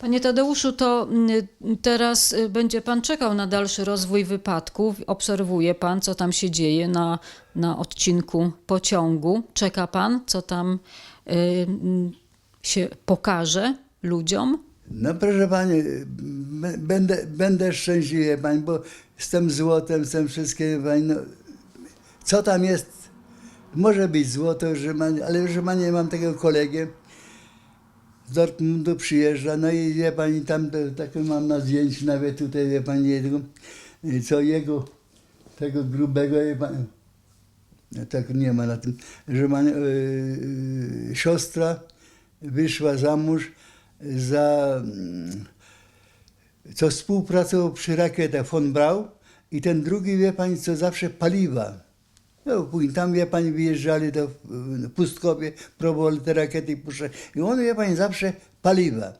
Panie Tadeuszu, to mm, teraz y, będzie Pan czekał na dalszy rozwój wypadków. Obserwuje Pan, co tam się dzieje na, na odcinku pociągu. Czeka Pan, co tam y, mm, się pokaże ludziom. No proszę pani, będę, będę szczęśliwy pani, bo z tym złotem, z tym wszystkim pani, no, co tam jest, może być złoto, że ma, ale że ma, nie mam takiego kolegę, z Dortmundu przyjeżdża, no i wie pani, tam takie mam na zdjęciu nawet tutaj, wie pani, jednego, co jego, tego grubego, wie pani, no, tak nie ma na tym, że ma, yy, siostra wyszła za mąż za, mm, co współpracował przy rakietach von Brau i ten drugi, wie pani, co zawsze paliwa. No, później tam, wie pani, wyjeżdżali do Pustkowie, próbowali te rakiety puszczać. I on, wie pani, zawsze paliwa.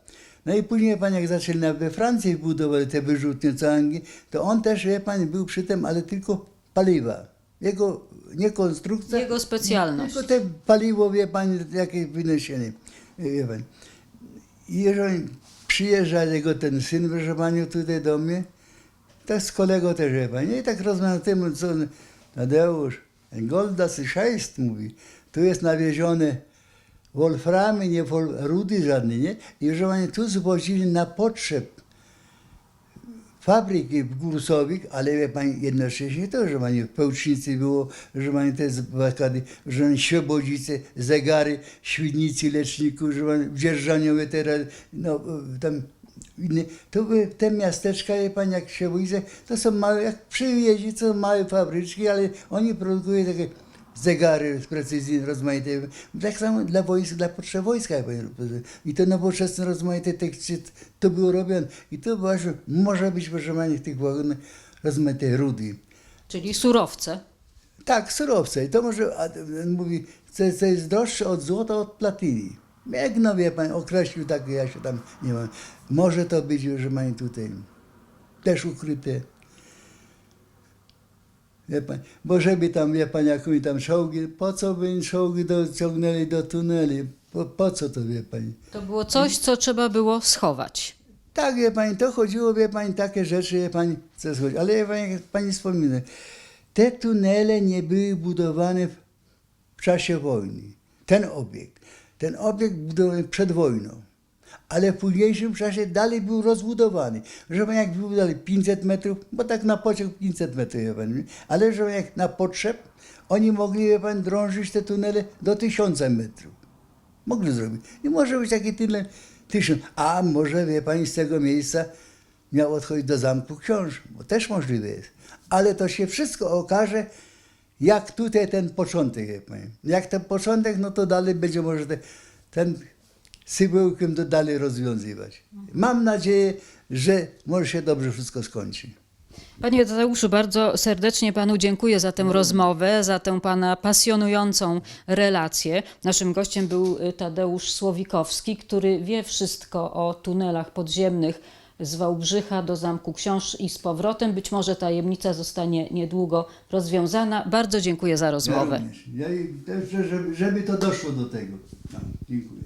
No i później, pani, jak zaczęli we Francji budowali te wyrzutnie co Anglii, to on też, wie pani, był przy tym, ale tylko paliwa. Jego, nie konstrukcja. Jego specjalność. Tylko te paliwo, wie pani, jakieś wyniesienie. Wie pani. I jeżeli przyjeżdża jego ten syn, proszę panią, tutaj do mnie, to z kolegą też, wie pani. I tak rozmawiam z tym, co on, Tadeusz, Golda Syszajst mówi, tu jest nawiezione wolframy, nie wol, rudy żadne, nie? I że oni tu zwozili na potrzeb fabryki w Gursowik, ale wie pani, jednocześnie to, że pani w Pełcznicy było, że pani te zakłady, że pani Świebodzice, zegary, Świdnicy, Leczników, że pani w teraz, no tam inne, to te miasteczka, wie pani, jak Świebodzice, to są małe, jak przyjeździ, to są małe fabryczki, ale oni produkują takie zegary precyzyjne, rozmaite. Tak samo dla wojska, dla potrzeb wojska. I to nowoczesne, rozmaite teksty, to było robione. I to właśnie może być, proszę pani, w tych wagonach rozmaite rudy. Czyli surowce. Tak, surowce. I to może, a, on mówi, co, co jest droższe od złota, od platyny. Jak no wie pan, określił tak, ja się tam nie mam. Może to być, że mają tutaj też ukryte. Wie pan, bo żeby tam, wie pan, jakąś tam czołgi, po co by czołgi dociągnęli do tuneli? Po, po co to, wie pani? To było coś, co trzeba było schować. Tak, wie pani, to chodziło, wie pani, takie rzeczy, wie pani, co chodzi. Ale wie pani, jak pani wspomina, te tunele nie były budowane w czasie wojny. Ten obiekt. Ten obiekt budowany przed wojną. Ale w późniejszym czasie dalej był rozbudowany. Że pani, jak wybudowali 500 metrów, bo tak na pociąg 500 metrów, wie pani, ale że jak na potrzeb, oni mogli, wie pan, drążyć te tunele do 1000 metrów. Mogli zrobić. Nie może być taki tyle tysiąc. A może, wie pani, z tego miejsca miał odchodzić do Zamku Książ, bo też możliwe jest. Ale to się wszystko okaże, jak tutaj ten początek, wie pani. Jak ten początek, no to dalej będzie może te, ten sybełkiem to dalej rozwiązywać. Mam nadzieję, że może się dobrze wszystko skończy. Panie Tadeuszu, bardzo serdecznie Panu dziękuję za tę rozmowę, za tę Pana pasjonującą relację. Naszym gościem był Tadeusz Słowikowski, który wie wszystko o tunelach podziemnych z Wałbrzycha do Zamku Książ i z powrotem. Być może tajemnica zostanie niedługo rozwiązana. Bardzo dziękuję za Ja rozmowę. również. Ja, i też, żeby, żeby to doszło do tego. No, dziękuję.